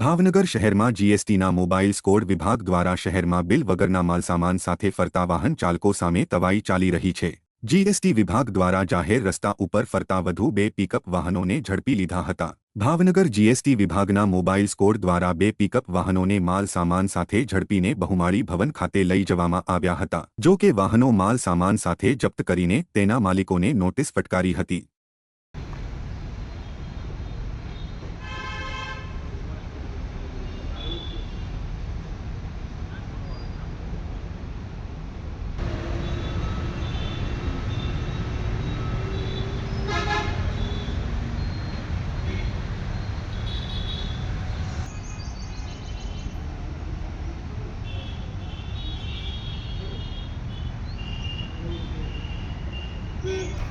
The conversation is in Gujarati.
ભાવનગર શહેરમાં જીએસટીના મોબાઈલ સ્કોડ વિભાગ દ્વારા શહેરમાં બિલ વગરના માલસામાન સાથે ફરતા વાહન ચાલકો સામે તવાઈ ચાલી રહી છે. જીએસટી વિભાગ દ્વારા જાહેર રસ્તા ઉપર ફરતા વધુ બે પિકઅપ વાહનોને ઝડપી લીધા હતા. ભાવનગર જીએસટી વિભાગના મોબાઈલ સ્કોડ દ્વારા બે પિકઅપ વાહનોને માલ સામાન સાથે ઝડપીને બહુમાળી ભવન ખાતે લઈ જવામાં આવ્યા હતા. જો કે વાહનો માલ સામાન સાથે જપ્ત કરીને તેના માલિકોને નોટિસ ફટકારી હતી. 嗯。